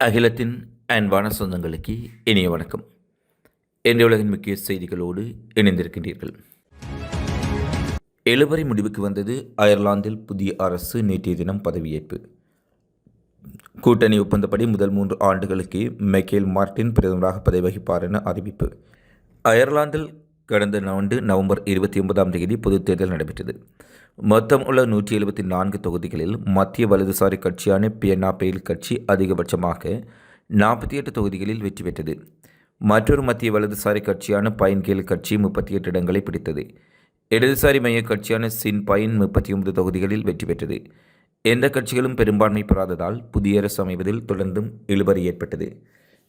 அகிலத்தின் அன்பான சொந்தங்களுக்கு இனிய வணக்கம். இன்றைய உலகின் முக்கிய செய்திகளோடு இணைந்திருக்கின்றீர்கள். எழுவரை முடிவுக்கு வந்தது அயர்லாந்தில் புதிய அரசு நேற்றைய தினம் பதவியேற்பு. கூட்டணி ஒப்பந்தப்படி முதல் மூன்று ஆண்டுகளுக்கு மைக்கேல் மார்டின் பிரதமராக பதவி வகிப்பார் என அறிவிப்பு. அயர்லாந்தில் கடந்த ஆண்டு நவம்பர் இருபத்தி ஒன்பதாம் தேதி பொதுத் தேர்தல் நடைபெற்றது. மொத்தம் உள்ள நூற்றி எழுபத்தி நான்கு தொகுதிகளில் மத்திய வலதுசாரி கட்சியான பியன்னா கட்சி அதிகபட்சமாக நாற்பத்தி எட்டு தொகுதிகளில் வெற்றி பெற்றது. மற்றொரு மத்திய வலதுசாரி கட்சியான பைன்கேல் கட்சி முப்பத்தி எட்டு இடங்களை பிடித்தது. இடதுசாரி மைய கட்சியான சின் பைன் முப்பத்தி ஒன்பது தொகுதிகளில் வெற்றி பெற்றது. எந்த கட்சிகளும் பெரும்பான்மை பெறாததால் புதிய அரசு அமைவதில் தொடர்ந்தும் இழுபறி ஏற்பட்டது.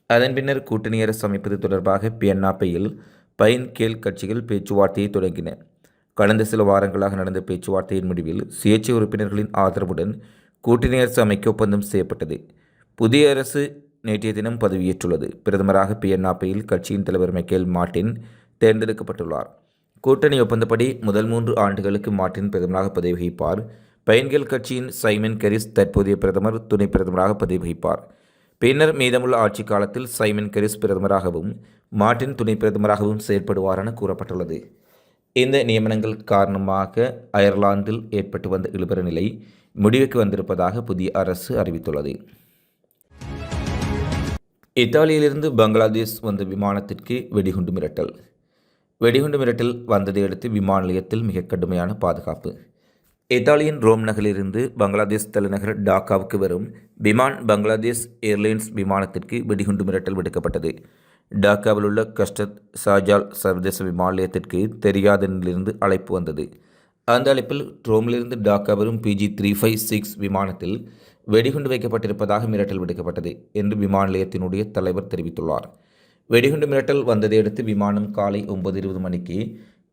அதன் பின்னர் கூட்டணி அரசு அமைப்பது தொடர்பாக பியன்னா பைன்கேல் பைன் கட்சிகள் பேச்சுவார்த்தையை தொடங்கின. கடந்த சில வாரங்களாக நடந்த பேச்சுவார்த்தையின் முடிவில் சுயேட்சை உறுப்பினர்களின் ஆதரவுடன் கூட்டணி அரசு அமைக்க ஒப்பந்தம் செய்யப்பட்டது. புதிய அரசு நேற்றைய தினம் பதவியேற்றுள்ளது. பிரதமராக பிஎன்ஆப்பையில் கட்சியின் தலைவர் மைக்கேல் மார்டின் தேர்ந்தெடுக்கப்பட்டுள்ளார். கூட்டணி ஒப்பந்தப்படி முதல் மூன்று ஆண்டுகளுக்கு மார்டின் பிரதமராக பதவி வகிப்பார். பயன்கள் கட்சியின் சைமன் கெரிஸ் தற்போதைய பிரதமர் துணை பிரதமராக பதவி வகிப்பார். பின்னர் மீதமுள்ள ஆட்சி காலத்தில் சைமன் கெரிஸ் பிரதமராகவும் மார்டின் துணை பிரதமராகவும் செயற்படுவார் என கூறப்பட்டுள்ளது. இந்த நியமனங்கள் காரணமாக அயர்லாந்தில் ஏற்பட்டு வந்த இழுபற நிலை முடிவுக்கு வந்திருப்பதாக புதிய அரசு அறிவித்துள்ளது. இத்தாலியிலிருந்து பங்களாதேஷ் வந்த விமானத்திற்கு வெடிகுண்டு மிரட்டல். வெடிகுண்டு மிரட்டல் வந்ததை அடுத்து விமான நிலையத்தில் மிக கடுமையான பாதுகாப்பு. இத்தாலியின் ரோம் நகரிலிருந்து பங்களாதேஷ் தலைநகர் டாக்காவுக்கு வரும் விமான் பங்களாதேஷ் ஏர்லைன்ஸ் விமானத்திற்கு வெடிகுண்டு மிரட்டல் விடுக்கப்பட்டது. டாக்காவில் உள்ள கஸ்டத் ஷாஜால் சர்வதேச விமான நிலையத்திற்கு தெரியாத நிலையிலிருந்து அழைப்பு வந்தது. அந்த அழைப்பில் ட்ரோமிலிருந்து டாக்கா வரும் பிஜி த்ரீ ஃபைவ் சிக்ஸ் விமானத்தில் வெடிகுண்டு வைக்கப்பட்டிருப்பதாக மிரட்டல் விடுக்கப்பட்டது என்று விமான நிலையத்தினுடைய தலைவர் தெரிவித்துள்ளார். வெடிகுண்டு மிரட்டல் வந்ததை அடுத்து விமானம் காலை ஒன்பது இருபது மணிக்கு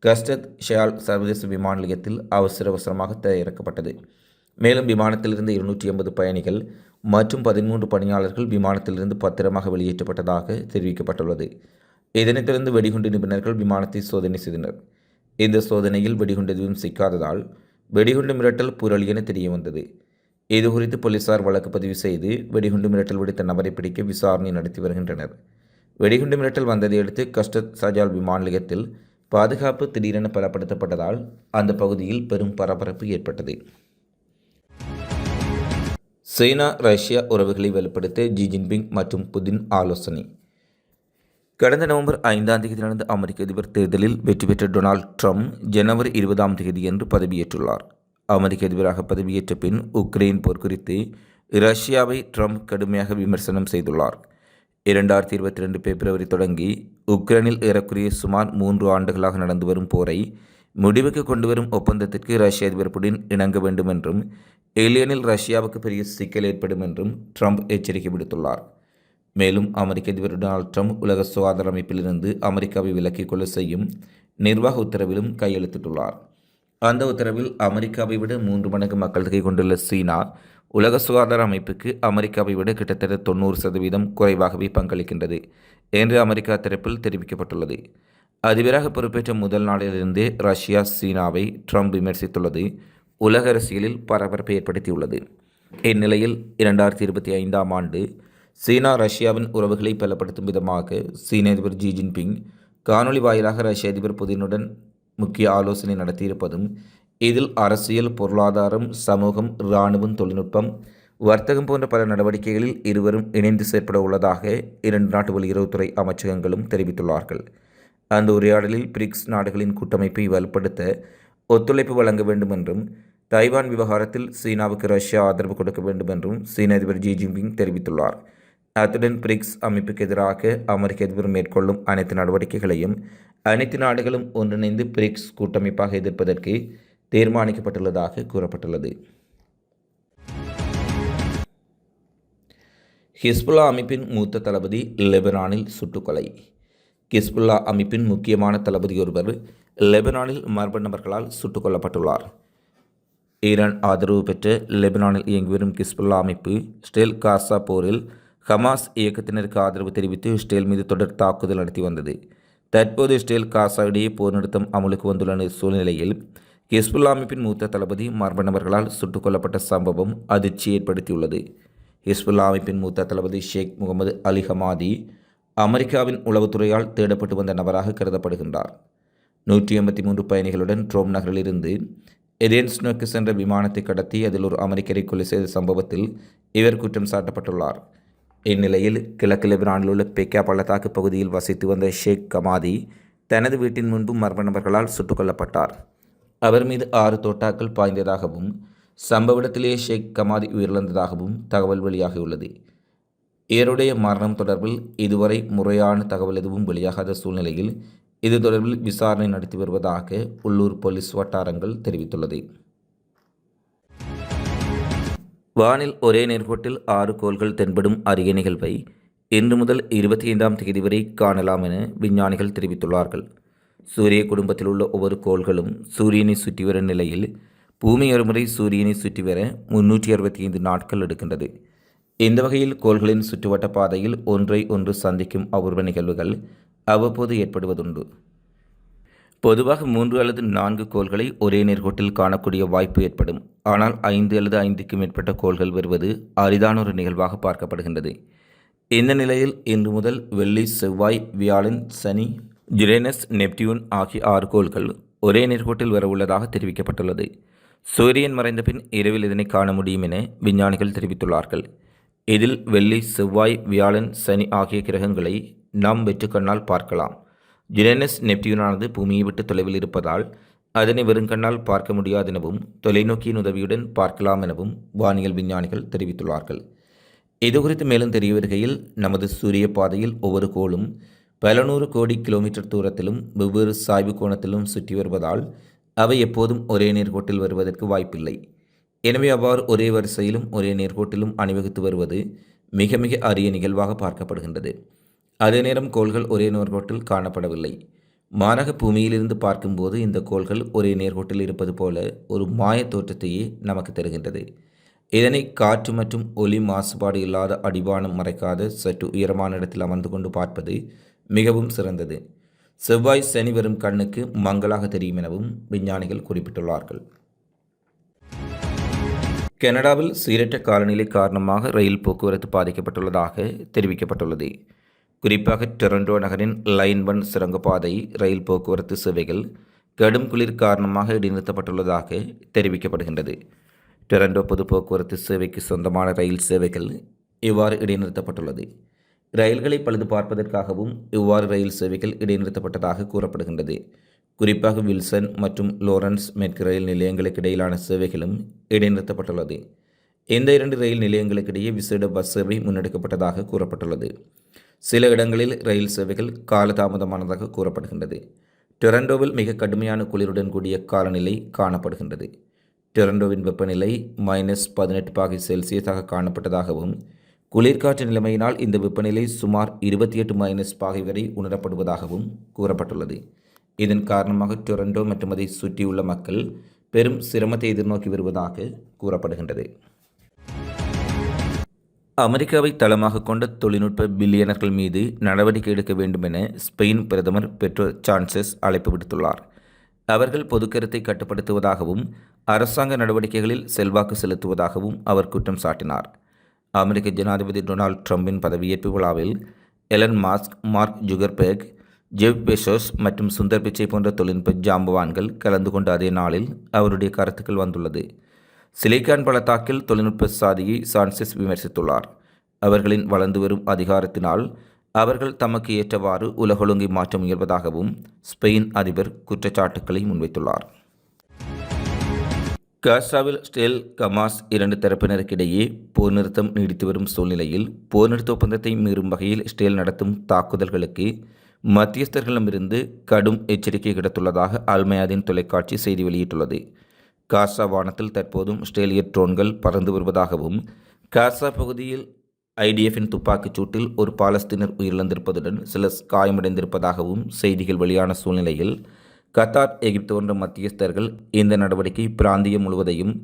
கஸ்டத் ஷயால் சர்வதேச விமான நிலையத்தில் அவசர அவசரமாக தயாரிக்கப்பட்டது. மேலும் விமானத்திலிருந்து இருநூற்றி எண்பது பயணிகள் மற்றும் பதிமூன்று பணியாளர்கள் விமானத்திலிருந்து பத்திரமாக வெளியேற்றப்பட்டதாக தெரிவிக்கப்பட்டுள்ளது. இதனைத் தொடர்ந்து வெடிகுண்டு நிபுணர்கள் விமானத்தை சோதனை செய்தனர். இந்த சோதனையில் வெடிகுண்டு எதுவும் சிக்காததால் வெடிகுண்டு மிரட்டல் புரளி என தெரிய வந்தது இது குறித்து போலீசார் வழக்கு பதிவு செய்து வெடிகுண்டு மிரட்டல் விடுத்த நபரை பிடிக்க விசாரணை நடத்தி வருகின்றனர். வெடிகுண்டு மிரட்டல் வந்ததை அடுத்து சஜால் விமான நிலையத்தில் பாதுகாப்பு திடீரென பலப்படுத்தப்பட்டதால் அந்த பகுதியில் பெரும் பரபரப்பு ஏற்பட்டது. சீனா ரஷ்யா உறவுகளை வலுப்படுத்த ஜி ஜின்பிங் மற்றும் புதின் ஆலோசனை. கடந்த நவம்பர் ஐந்தாம் தேதி நடந்த அமெரிக்க அதிபர் தேர்தலில் வெற்றி பெற்ற டொனால்ட் ட்ரம்ப் ஜனவரி இருபதாம் தேதியன்று பதவியேற்றுள்ளார். அமெரிக்க அதிபராக பதவியேற்ற பின் உக்ரைன் போர் குறித்து ரஷ்யாவை ட்ரம்ப் கடுமையாக விமர்சனம் செய்துள்ளார். இரண்டாயிரத்தி இருபத்தி ரெண்டு பிப்ரவரி தொடங்கி உக்ரைனில் ஏறக்குறைய சுமார் மூன்று ஆண்டுகளாக நடந்து வரும் போரை முடிவுக்கு கொண்டு வரும் ஒப்பந்தத்திற்கு ரஷ்ய அதிபர் புடின் இணங்க வேண்டும் என்றும் ஏலியனில் ரஷ்யாவுக்கு பெரிய சிக்கல் ஏற்படும் என்றும் ட்ரம்ப் எச்சரிக்கை விடுத்துள்ளார். மேலும் அமெரிக்க அதிபர் டொனால்ட் ட்ரம்ப் உலக சுகாதார அமைப்பிலிருந்து அமெரிக்காவை விலக்கிக் கொள்ள செய்யும் நிர்வாக உத்தரவிலும் கையெழுத்திட்டுள்ளார். அந்த உத்தரவில் அமெரிக்காவை விட மூன்று மடங்கு மக்கள் தொகை கொண்டுள்ள சீனா உலக சுகாதார அமைப்புக்கு அமெரிக்காவை விட கிட்டத்தட்ட தொண்ணூறு சதவீதம் குறைவாகவே பங்களிக்கின்றது என்று அமெரிக்கா தரப்பில் தெரிவிக்கப்பட்டுள்ளது. அதிபராக பொறுப்பேற்ற முதல் நாளிலிருந்தே ரஷ்யா சீனாவை ட்ரம்ப் விமர்சித்துள்ளது. உலக அரசியலில் பரபரப்பை ஏற்படுத்தியுள்ளது. இந்நிலையில் இரண்டாயிரத்தி இருபத்தி ஐந்தாம் ஆண்டு சீனா ரஷ்யாவின் உறவுகளை பலப்படுத்தும் விதமாக சீன அதிபர் ஜி ஜின்பிங் காணொலி வாயிலாக ரஷ்ய அதிபர் புதினுடன் முக்கிய ஆலோசனை நடத்தியிருப்பதும் இதில் அரசியல் பொருளாதாரம் சமூகம் இராணுவம் தொழில்நுட்பம் வர்த்தகம் போன்ற பல நடவடிக்கைகளில் இருவரும் இணைந்து செயற்பட உள்ளதாக இரண்டு நாட்டு வெளியுறவுத்துறை அமைச்சகங்களும் தெரிவித்துள்ளார்கள். அந்த உரையாடலில் பிரிக்ஸ் நாடுகளின் கூட்டமைப்பை வலுப்படுத்த ஒத்துழைப்பு வழங்க வேண்டும் என்றும் தைவான் விவகாரத்தில் சீனாவுக்கு ரஷ்யா ஆதரவு கொடுக்க வேண்டும் என்றும் சீன அதிபர் ஜி ஜின்பிங் தெரிவித்துள்ளார். அத்துடன் பிரிக்ஸ் அமைப்புக்கு எதிராக அமெரிக்க அதிபர் மேற்கொள்ளும் அனைத்து நடவடிக்கைகளையும் அனைத்து நாடுகளும் ஒன்றிணைந்து பிரிக்ஸ் கூட்டமைப்பாக எதிர்ப்பதற்கு தீர்மானிக்கப்பட்டுள்ளதாக கூறப்பட்டுள்ளது. ஹிஸ்புல்லா அமைப்பின் மூத்த தளபதி லெபனானில் சுட்டுக்கொலை. ஹிஸ்புல்லா அமைப்பின் முக்கியமான தளபதி ஒருவர் லெபனானில் மர்ம நபர்களால் சுட்டுக் கொல்லப்பட்டுள்ளார் ஈரான் ஆதரவு பெற்ற லெபனானில் இயங்கி வரும் கிஸ்புல்லா அமைப்பு ஸ்டேல் காசா போரில் ஹமாஸ் இயக்கத்தினருக்கு ஆதரவு தெரிவித்து இஸ்ரேல் மீது தொடர் தாக்குதல் நடத்தி வந்தது. தற்போது இஸ்ரேல் காசா இடையே போர் நிறுத்தம் அமலுக்கு வந்துள்ள சூழ்நிலையில் ஹிஸ்புல்லா அமைப்பின் மூத்த தளபதி மர்ம நபர்களால் சுட்டுக் கொல்லப்பட்ட சம்பவம் அதிர்ச்சி ஏற்படுத்தியுள்ளது. ஹிஸ்புல்லா அமைப்பின் மூத்த தளபதி ஷேக் முகமது அலி ஹமாதி அமெரிக்காவின் உளவுத்துறையால் தேடப்பட்டு வந்த நபராக கருதப்படுகின்றார். நூற்றி எண்பத்தி மூன்று பயணிகளுடன் ட்ரோம் நகரிலிருந்து எதேன்ஸ் நோக்கி சென்ற விமானத்தை கடத்தி அதில் ஒரு அமெரிக்கரை கொலை செய்த சம்பவத்தில் இவர் குற்றம் சாட்டப்பட்டுள்ளார். இந்நிலையில் கிழக்கு லெபனானில் உள்ள பெக்கா பள்ளத்தாக்கு பகுதியில் வசித்து வந்த ஷேக் கமாதி தனது வீட்டின் முன்பு மர்ம நபர்களால் சுட்டுக் கொல்லப்பட்டார். அவர் மீது ஆறு தோட்டாக்கள் பாய்ந்ததாகவும் சம்பவ இடத்திலேயே ஷேக் கமாதி உயிரிழந்ததாகவும் தகவல் வெளியாகியுள்ளது. இவருடைய மரணம் தொடர்பில் இதுவரை முறையான தகவல் எதுவும் வெளியாகாத சூழ்நிலையில் இது தொடர்பில் விசாரணை நடத்தி வருவதாக உள்ளூர் போலீஸ் வட்டாரங்கள் தெரிவித்துள்ளது. வானில் ஒரே நேர்கோட்டில் ஆறு கோள்கள் தென்படும் அரிய நிகழ்வை இன்று முதல் இருபத்தி ஐந்தாம் தேதி வரை காணலாம் என விஞ்ஞானிகள் தெரிவித்துள்ளார்கள். சூரிய குடும்பத்தில் உள்ள ஒவ்வொரு கோள்களும் சூரியனை சுற்றி வரும் நிலையில் பூமி ஒருமுறை சூரியனை சுற்றி வர முன்னூற்றி அறுபத்தி ஐந்து நாட்கள் எடுக்கின்றது. இந்த வகையில் கோள்களின் சுற்றுவட்ட பாதையில் ஒன்றை ஒன்று சந்திக்கும் அபூர்வ நிகழ்வுகள் அவ்வப்போது ஏற்படுவதுண்டு. பொதுவாக மூன்று அல்லது நான்கு கோள்களை ஒரே நேர்கோட்டில் காணக்கூடிய வாய்ப்பு ஏற்படும். ஆனால் ஐந்து அல்லது ஐந்துக்கு மேற்பட்ட கோள்கள் வருவது அரிதான ஒரு நிகழ்வாக பார்க்கப்படுகின்றது. இந்த நிலையில் இன்று முதல் வெள்ளி செவ்வாய் வியாழன் சனி யுரேனஸ் நெப்டியூன் ஆகிய ஆறு கோள்கள் ஒரே நேர்கோட்டில் வரவுள்ளதாக தெரிவிக்கப்பட்டுள்ளது. சூரியன் மறைந்த பின் இரவில் இதனை காண முடியும் என விஞ்ஞானிகள் தெரிவித்துள்ளார்கள். இதில் வெள்ளி செவ்வாய் வியாழன் சனி ஆகிய கிரகங்களை நாம் வெற்று கண்ணால் பார்க்கலாம். யுரேனஸ் நெப்டியூனானது பூமியை விட்டு தொலைவில் இருப்பதால் அதனை வெறுங்கண்ணால் பார்க்க முடியாதெனவும் தொலைநோக்கியின் உதவியுடன் பார்க்கலாம் எனவும் வானியல் விஞ்ஞானிகள் தெரிவித்துள்ளார்கள். இது குறித்து மேலும் தெரிய வருகையில் நமது சூரிய பாதையில் ஒவ்வொரு கோளும் பல நூறு கோடி கிலோமீட்டர் தூரத்திலும் வெவ்வேறு சாய்வு கோணத்திலும் சுற்றி வருவதால் அவை எப்போதும் ஒரே நேர்கோட்டில் வருவதற்கு வாய்ப்பில்லை. எனவே அவ்வாறு ஒரே வரிசையிலும் ஒரே நேர்கோட்டிலும் அணிவகுத்து வருவது மிக மிக அரிய நிகழ்வாக பார்க்கப்படுகின்றது. அதே நேரம் கோள்கள் ஒரே நேர்கோட்டில் காணப்படவில்லை. மாரக பூமியிலிருந்து பார்க்கும்போது இந்த கோள்கள் ஒரே நேர்கோட்டில் இருப்பது போல ஒரு மாய தோற்றத்தையே நமக்கு தருகின்றது. இதனை காற்று மற்றும் ஒலி மாசுபாடு இல்லாத அடிவானம் மறைக்காத சற்று உயரமான இடத்தில் அமர்ந்து கொண்டு பார்ப்பது மிகவும் சிறந்தது. செவ்வாய் சனி வரும் கண்ணுக்கு மங்களாக தெரியும் எனவும் விஞ்ஞானிகள் குறிப்பிட்டுள்ளார்கள். கனடாவில் சீரற்ற காலநிலை காரணமாக ரயில் போக்குவரத்து பாதிக்கப்பட்டுள்ளதாக தெரிவிக்கப்பட்டுள்ளது. குறிப்பாக டொரண்டோ நகரின் லைன் ஒன் சுரங்கப்பாதை ரயில் போக்குவரத்து சேவைகள் கடும் குளிர் காரணமாக இடைநிறுத்தப்பட்டுள்ளதாக தெரிவிக்கப்படுகின்றது. டொரண்டோ பொது போக்குவரத்து சேவைக்கு சொந்தமான ரயில் சேவைகள் இவ்வாறு இடைநிறுத்தப்பட்டுள்ளது. ரயில்களை பழுது பார்ப்பதற்காகவும் இவ்வாறு ரயில் சேவைகள் இடைநிறுத்தப்பட்டதாக கூறப்படுகின்றது. குறிப்பாக வில்சன் மற்றும் லோரன்ஸ் மெட்கு ரயில் நிலையங்களுக்கு இடையிலான சேவைகளும் இடைநிறுத்தப்பட்டுள்ளது. இந்த இரண்டு ரயில் நிலையங்களுக்கிடையே விசேட பஸ் சேவை முன்னெடுக்கப்பட்டதாக கூறப்பட்டுள்ளது. சில இடங்களில் ரயில் சேவைகள் காலதாமதமானதாக கூறப்படுகின்றது. டொரண்டோவில் மிக கடுமையான குளிருடன் கூடிய காலநிலை காணப்படுகின்றது. டொரண்டோவின் வெப்பநிலை மைனஸ் பதினெட்டு பாகை செல்சியஸாக காணப்பட்டதாகவும் குளிர்காற்று நிலைமையினால் இந்த வெப்பநிலை சுமார் இருபத்தி எட்டு மைனஸ் பாகை வரை உணரப்படுவதாகவும் கூறப்பட்டுள்ளது. இதன் காரணமாக டொரண்டோ மற்றும் அதை சுற்றியுள்ள மக்கள் பெரும் சிரமத்தை எதிர்நோக்கி வருவதாக கூறப்படுகின்றது. அமெரிக்காவை தளமாக கொண்ட தொழில்நுட்ப பில்லியனர்கள் மீது நடவடிக்கை எடுக்க வேண்டும் என ஸ்பெயின் பிரதமர் பெட்ரோ சான்சஸ் அழைப்பு விடுத்துள்ளார். அவர்கள் பொதுக்கருத்தை கட்டுப்படுத்துவதாகவும் அரசாங்க நடவடிக்கைகளில் செல்வாக்கு செலுத்துவதாகவும் அவர் குற்றம் சாட்டினார். அமெரிக்க ஜனாதிபதி டொனால்ட் ட்ரம்பின் பதவியேற்பு விழாவில் Elon Musk Mark Zuckerberg Jeff Bezos மற்றும் சுந்தர் பிச்சை போன்ற தொழில்நுட்ப ஜாம்பவான்கள் கலந்து கொண்ட அதே நாளில் அவருடைய கருத்துக்கள் வந்துள்ளது. சிலிகான் பள்ளத்தாக்கில் தொழில்நுட்ப சாதியை சான்சஸ் விமர்சித்துள்ளார். அவர்களின் வளர்ந்து வரும் அதிகாரத்தினால் அவர்கள் தமக்கு ஏற்றவாறு உலகொழுங்கை மாற்ற முயல்வதாகவும் ஸ்பெயின் அதிபர் குற்றச்சாட்டுக்களை முன்வைத்துள்ளார். காசாவில் ஸ்டேல் கமாஸ் இரண்டு தரப்பினருக்கிடையே போர் நிறுத்தம் நீடித்து வரும் சூழ்நிலையில் போர் நிறுத்த ஒப்பந்தத்தை மீறும் வகையில் ஸ்டேல் நடத்தும் தாக்குதல்களுக்கு மத்தியஸ்தர்களிடமிருந்து கடும் எச்சரிக்கை கிடைத்துள்ளதாக அல்மயாதின் தொலைக்காட்சி செய்தி வெளியிட்டுள்ளது. காசா வானத்தில் தற்போதும் ஆஸ்திரேலிய ட்ரோன்கள் பறந்து வருவதாகவும் காசா பகுதியில் ஐடிஎஃப்பின் துப்பாக்கிச் சூட்டில் ஒரு பாலஸ்தீனர் உயிரிழந்திருப்பதுடன் சில காயமடைந்திருப்பதாகவும் செய்திகள் வெளியான சூழ்நிலையில் கத்தார் எகிப்து போன்ற மத்தியஸ்தர்கள் இந்த நடவடிக்கை பிராந்தியம் முழுவதையும்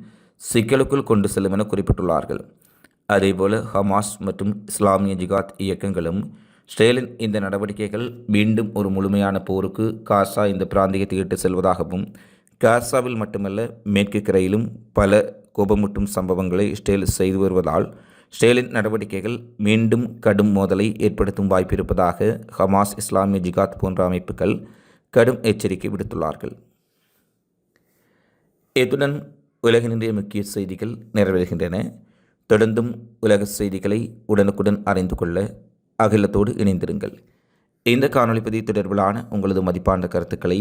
சிக்கலுக்குள் கொண்டு செல்லும் என குறிப்பிட்டுள்ளார்கள். அதேபோல ஹமாஸ் மற்றும் இஸ்லாமிய ஜிகாத் இயக்கங்களும் ஸ்டேலின் இந்த நடவடிக்கைகள் மீண்டும் ஒரு முழுமையான போருக்கு காசா இந்த பிராந்தியத்தை இட்டு செல்வதாகவும் காசாவில் மட்டுமல்ல மேற்கு கரையிலும் பல கோபமூட்டும் சம்பவங்களை ஸ்டேல் செய்து வருவதால் இஸ்ரேலின் நடவடிக்கைகள் மீண்டும் கடும் மோதலை ஏற்படுத்தும் வாய்ப்பு இருப்பதாக ஹமாஸ் இஸ்லாமிய ஜிகாத் போன்ற அமைப்புகள் கடும் எச்சரிக்கை விடுத்துள்ளார்கள். இத்துடன் உலகினுடைய முக்கிய செய்திகள் நிறைவேறுகின்றன தொடர்ந்தும் உலக செய்திகளை உடனுக்குடன் அறிந்து கொள்ள அகிலத்தோடு இணைந்திருங்கள். இந்த காணொளி பதிவு தொடர்பிலான உங்களது மதிப்பான கருத்துக்களை